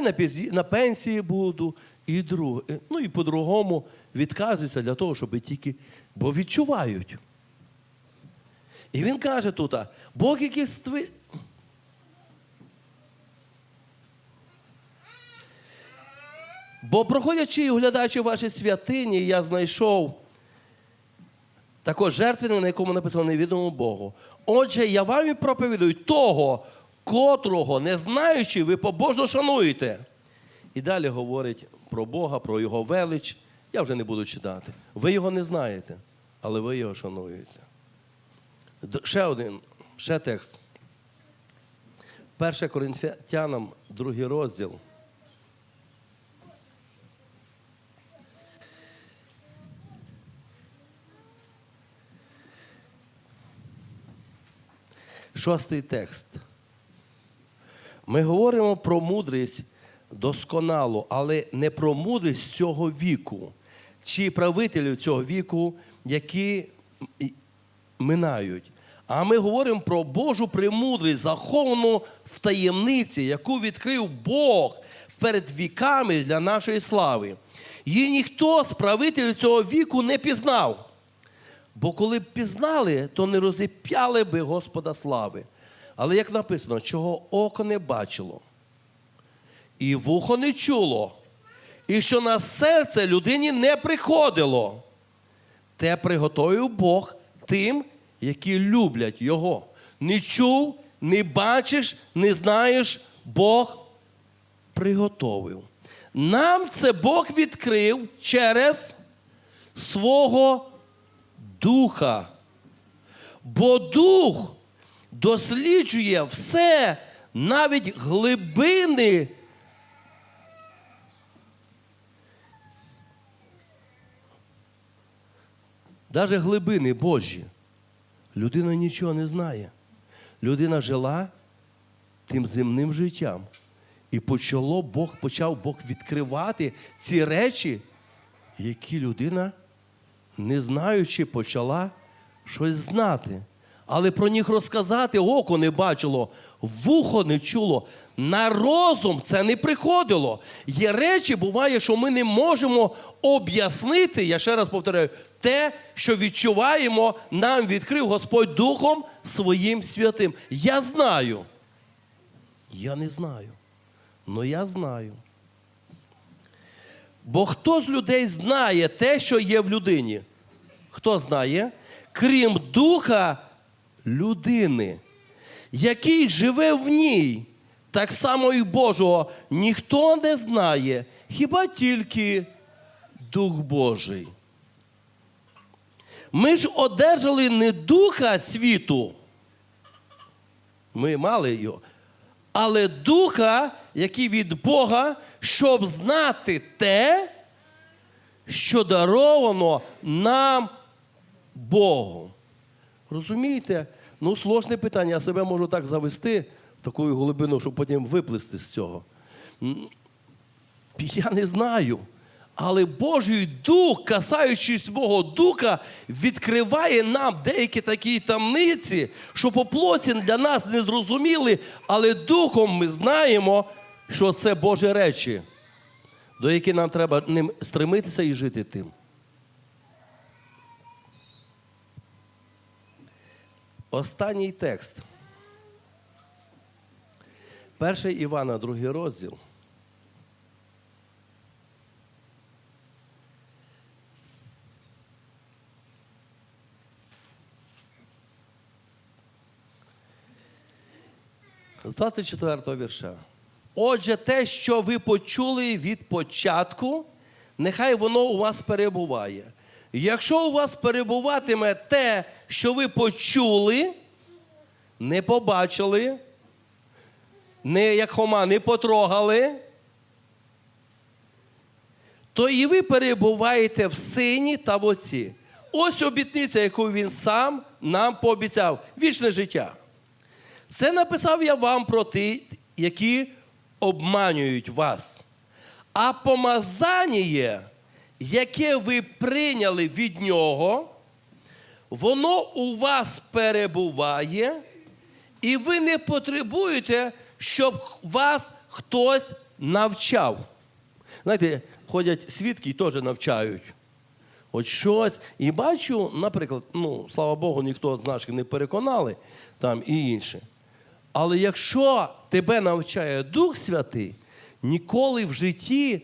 на, на пенсії буду, і друг, е, ну і по-другому відказуються для того, щоб тільки, бо відчувають. І він каже тут, Бог який стві... Бо проходячи і оглядаючи ваші святині, я знайшов також жертвенник, на якому написано невідомо Богу. Отже, я вам і проповідую того, котрого, не знаючи, ви побожно шануєте. І далі говорить про Бога, про Його велич. Я вже не буду читати. Ви його не знаєте, але ви його шануєте. Ще один, ще текст. 1 Коринфянам, другий розділ. Шостий текст. Ми говоримо про мудрість досконалу, але не про мудрість цього віку, чи правителів цього віку, які минають. А ми говоримо про Божу премудрість, заховану в таємниці, яку відкрив Бог перед віками для нашої слави. Її ніхто з правителів цього віку не пізнав. Бо коли б пізнали, то не розіп'яли би Господа слави. Але як написано, чого око не бачило, і вухо не чуло, і що на серце людині не приходило, те приготовив Бог тим, які люблять Його. Не чув, не бачиш, не знаєш, Бог приготовив. Нам це Бог відкрив через свого духа. Бо дух досліджує все, навіть глибини. Навіть глибини Божі. Людина нічого не знає. Людина жила тим земним життям. І почало Бог, почав Бог відкривати ці речі, які людина не знаючи, почала щось знати. Але про них розказати око не бачило, вухо не чуло, на розум це не приходило. Є речі, буває, що ми не можемо об'яснити, я ще раз повторяю, те, що відчуваємо, нам відкрив Господь Духом своїм святим. Я знаю. Я не знаю. але я знаю. Бо хто з людей знає те, що є в людині? Хто знає? Крім духа людини, який живе в ній, так само і Божого, ніхто не знає, хіба тільки Дух Божий. Ми ж одержали не духа світу. Ми мали його, але духа, який від Бога, щоб знати те, що даровано нам Богом. Розумієте? Ну, сложне питання. Я себе можу так завести в таку глибину, щоб потім виплисти з цього. Я не знаю. Але Божий дух, касаючись мого духа, відкриває нам деякі такі тамниці, що по плоті для нас не зрозуміли, але духом ми знаємо, що це Божі речі, до яких нам треба ним стремитися і жити тим. Останній текст. Перший Івана, другий розділ. З 24 вірша. Отже, те, що ви почули від початку, нехай воно у вас перебуває. Якщо у вас перебуватиме те, що ви почули, не побачили, не як хома не потрогали, то і ви перебуваєте в сині та в отці. Ось обітниця, яку він сам нам пообіцяв вічне життя. Це написав я вам про ті, які обманюють вас. А помазання, яке ви прийняли від нього, воно у вас перебуває, і ви не потребуєте, щоб вас хтось навчав. Знаєте, ходять свідки і теж навчають. От щось. І бачу, наприклад, ну, слава Богу, ніхто з наших не переконали там і інше. Але якщо тебе навчає Дух Святий, ніколи в житті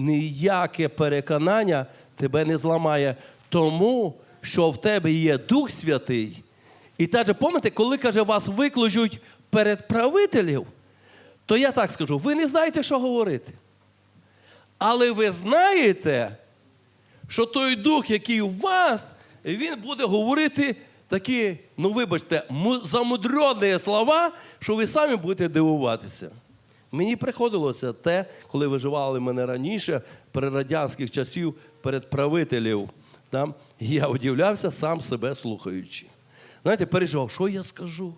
ніяке переконання тебе не зламає, тому що в тебе є Дух Святий. І теж, пам'ятаєте, коли каже, вас викличуть перед правителів, то я так скажу: ви не знаєте, що говорити. Але ви знаєте, що той дух, який у вас, він буде говорити такі, ну вибачте, замудрені слова, що ви самі будете дивуватися. Мені приходилося те, коли виживали мене раніше, при радянських часів, перед правителів. Там, я удивлявся, сам себе слухаючи. Знаєте, переживав, що я скажу?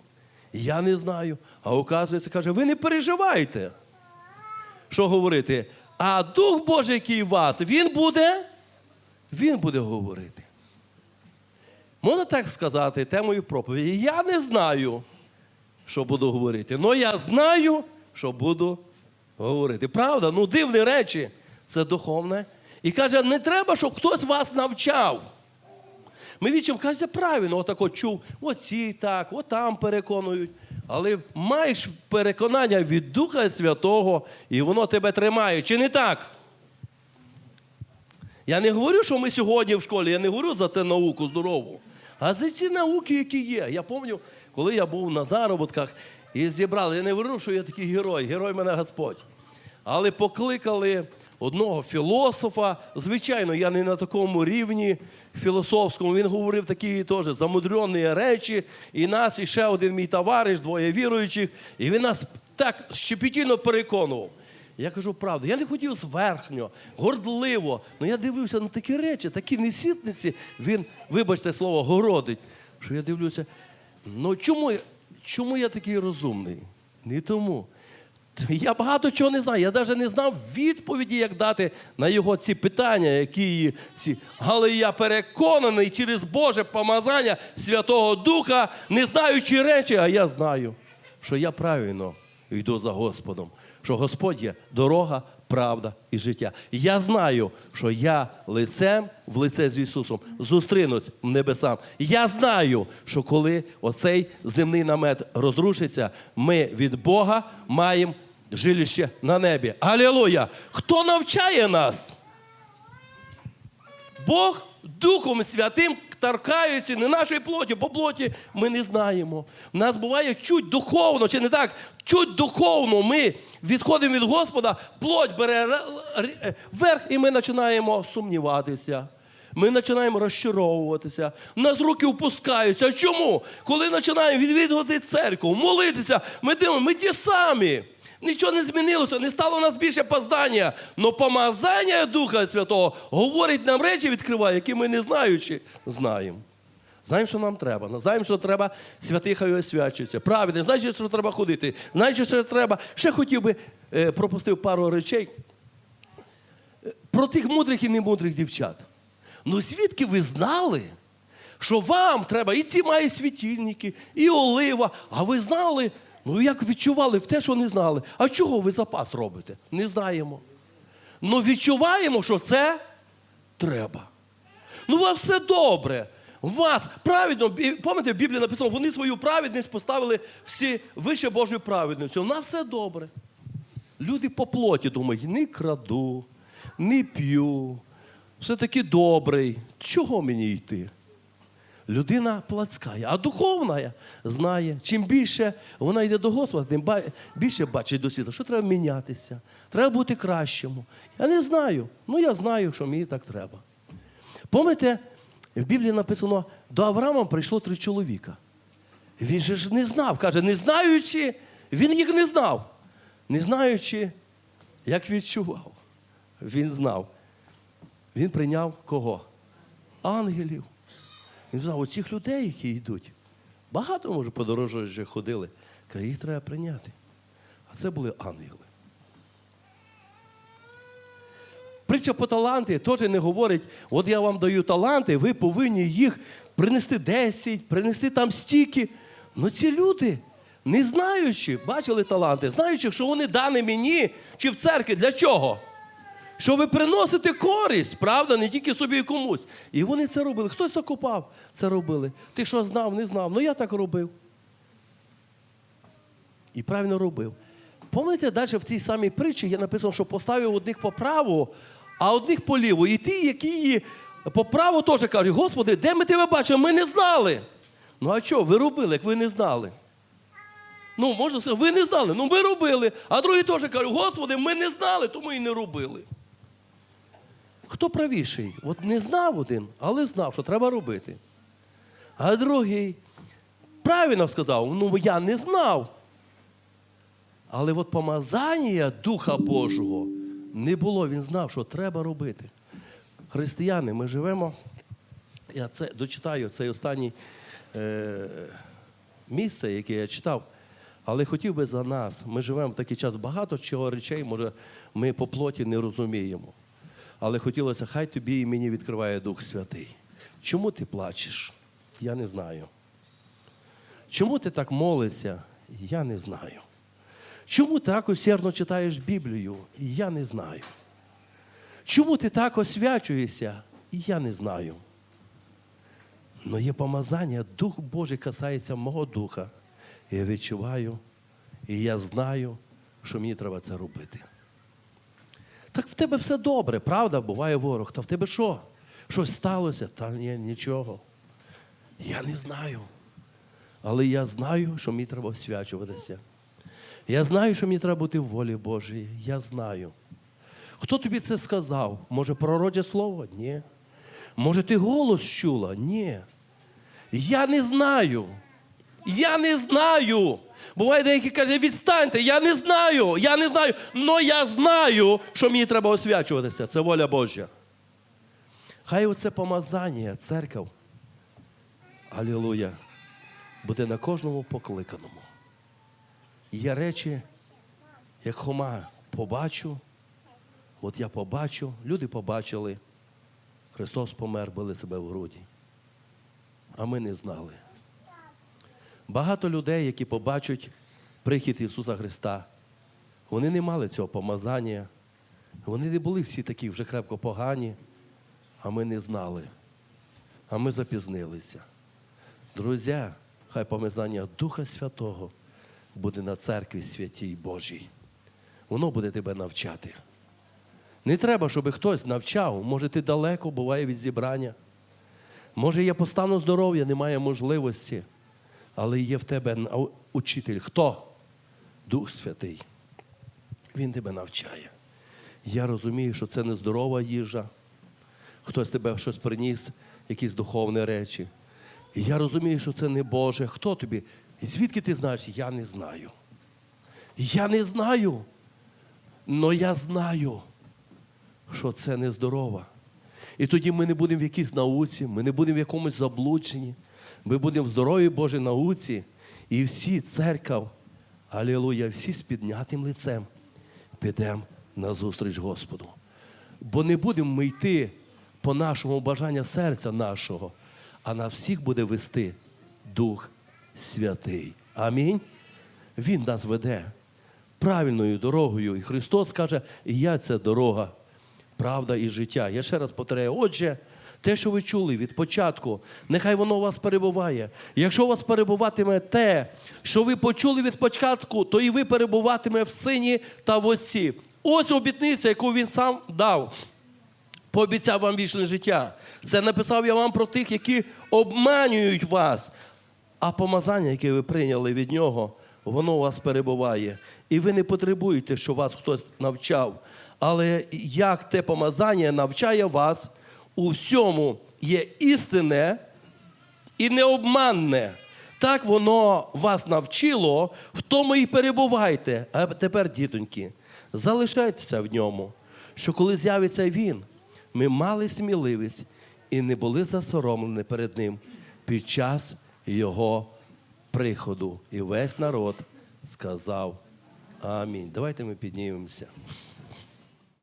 Я не знаю. А оказується, каже, ви не переживайте що говорити. А Дух Божий, який в вас, він буде, він буде говорити. Можна так сказати, темою проповіді. Я не знаю, що буду говорити, але я знаю, що буду говорити. Правда? Ну, дивні речі, це духовне. І каже, не треба, щоб хтось вас навчав. Ми вічимо, каже, правильно, отако чув, оці так, отам переконують. Але маєш переконання від Духа Святого, і воно тебе тримає. Чи не так? Я не говорю, що ми сьогодні в школі, я не говорю за це науку здорову, а за ці науки, які є. Я пам'ятаю, коли я був на заробітках і зібрали, я не говорю, що я такий герой, герой мене Господь. Але покликали одного філософа. Звичайно, я не на такому рівні філософському. Він говорив такі теж замудрені речі. І нас, і ще один мій товариш, двоє віруючих, і він нас так щепетільно переконував. Я кажу правду, я не хотів зверхньо, гордливо. але я дивився на такі речі, такі несітниці. Він, вибачте слово, городить. Що я дивлюся, ну чому, чому я такий розумний? Не тому. Я багато чого не знаю. Я навіть не знав відповіді, як дати на його ці питання, які ці. Але я переконаний через Боже помазання Святого Духа, не знаючи речі, а я знаю, що я правильно йду за Господом, що Господь є дорога, правда і життя. Я знаю, що я лицем в лице з Ісусом зустрінусь в небесам. Я знаю, що коли оцей земний намет розрушиться, ми від Бога маємо жилище на небі. Алілуя! Хто навчає нас? Бог Духом Святим торкається не нашої плоті, бо плоті ми не знаємо. У нас буває чуть духовно, чи не так? Чуть духовно ми відходимо від Господа, плоть бере р- верх, і ми починаємо сумніватися. Ми починаємо розчаровуватися. У нас руки опускаються. Чому? Коли починаємо відвідувати церкву, молитися, ми дивимося, ми ті самі. Нічого не змінилося, не стало у нас більше познання. Но помазання Духа Святого говорить нам речі, відкриває, які ми не знаючи, знаємо. Знаємо, що нам треба. Знаємо, що треба святий хай освячується. Правильно, знаєш, що треба ходити. Знаєш, що треба. Ще хотів би е, пропустив пару речей про тих мудрих і немудрих дівчат. Ну звідки ви знали, що вам треба і ці мають світильники, і олива, а ви знали, ну як відчували в те, що не знали. А чого ви запас робите? Не знаємо. Ну відчуваємо, що це треба. Ну, у вас все добре. У вас праведно, пам'ятаєте, в Біблії написано, вони свою праведність поставили всі вище Божою праведністю. У нас все добре. Люди по плоті думають, не краду, не п'ю, все-таки добрий. Чого мені йти? Людина плацькає, а духовна знає, чим більше вона йде до Господа, тим більше бачить до світу, що треба мінятися, треба бути кращому. Я не знаю, ну я знаю, що мені так треба. Пам'ятаєте, в Біблії написано, до Авраама прийшло три чоловіка. Він же ж не знав, каже, не знаючи, він їх не знав. Не знаючи, як відчував. Він знав. Він прийняв кого? Ангелів. Він знав, оцих людей, які йдуть. Багато, може, подорожуючи ходили. Каже, їх треба прийняти. А це були ангели. Притча по таланти теж не говорить, от я вам даю таланти, ви повинні їх принести 10, принести там стільки. Ну ці люди не знаючи, бачили таланти, знаючи, що вони дані мені чи в церкві. Для чого? Щоб приносити користь, правда, не тільки собі і комусь. І вони це робили. Хтось закопав, це робили. Ти що знав, не знав. Ну я так робив. І правильно робив. Пам'ятаєте, далі в цій самій притчі є написано, що поставив одних по праву, а одних по ліву. І ті, які її по праву теж кажуть, Господи, де ми тебе бачимо? Ми не знали. Ну а що, ви робили, як ви не знали? Ну, можна сказати, ви не знали, ну ми робили. А другі теж кажуть, Господи, ми не знали, тому і не робили. Хто правіший? От не знав один, але знав, що треба робити. А другий правильно сказав, ну я не знав. Але от помазання Духа Божого не було. Він знав, що треба робити. Християни, ми живемо. Я це дочитаю цей останній е, місце, яке я читав. Але хотів би за нас. Ми живемо в такий час багато чого речей, може, ми по плоті не розуміємо. Але хотілося, хай тобі і мені відкриває Дух Святий. Чому ти плачеш? Я не знаю. Чому ти так молишся? Я не знаю. Чому так усердно читаєш Біблію? Я не знаю. Чому ти так освячуєшся? Я не знаю. Но є помазання, Дух Божий касається мого духа. Я відчуваю, і я знаю, що мені треба це робити. Так в тебе все добре, правда? Буває ворог. Та в тебе що? Щось сталося? Та ні, нічого. Я не знаю. Але я знаю, що мені треба освячуватися. Я знаю, що мені треба бути в волі Божій. Я знаю. Хто тобі це сказав? Може, пророче слово? Ні. Може, ти голос чула? Ні. Я не знаю. Я не знаю. Буває деякі кажуть, відстаньте, я не знаю, я не знаю. Но я знаю, що мені треба освячуватися. Це воля Божа. Хай оце помазання, церков, Алілуя, буде на кожному покликаному. Є речі, як Хома, побачу, от я побачу, люди побачили, Христос помер, били себе в груді. А ми не знали. Багато людей, які побачать прихід Ісуса Христа, вони не мали цього помазання. Вони не були всі такі вже крепко погані, а ми не знали. А ми запізнилися. Друзі, хай помазання Духа Святого буде на церкві святій Божій. Воно буде тебе навчати. Не треба, щоб хтось навчав. Може, ти далеко буває від зібрання. Може, є по стану здоров'я, немає можливості. Але є в тебе учитель. Хто? Дух Святий. Він тебе навчає. Я розумію, що це не здорова їжа. Хтось тебе щось приніс, якісь духовні речі. Я розумію, що це не Боже. Хто тобі? І звідки ти знаєш? Я не знаю. Я не знаю. Но я знаю, що це нездорова. І тоді ми не будемо в якійсь науці, ми не будемо в якомусь заблученні. Ми будемо в здоровій Божій науці. І всі церква, алілуя, всі з піднятим лицем підемо на зустріч Господу. Бо не будемо ми йти по нашому бажанню серця нашого, а на всіх буде вести Дух Святий. Амінь. Він нас веде правильною дорогою. І Христос каже, я це дорога, правда і життя. Я ще раз повторяю, отже, те, що ви чули від початку, нехай воно у вас перебуває. Якщо у вас перебуватиме те, що ви почули від початку, то і ви перебуватиме в сині та в отці. Ось обітниця, яку він сам дав. Пообіцяв вам вічне життя. Це написав я вам про тих, які обманюють вас. А помазання, яке ви прийняли від нього, воно у вас перебуває. І ви не потребуєте, щоб вас хтось навчав. Але як те помазання навчає вас, у всьому є істинне і необманне. Так воно вас навчило, в тому і перебувайте. А тепер, дітоньки, залишайтеся в ньому, що коли з'явиться він, ми мали сміливість і не були засоромлені перед ним під час його приходу. І весь народ сказав Амінь. Давайте ми піднімемося.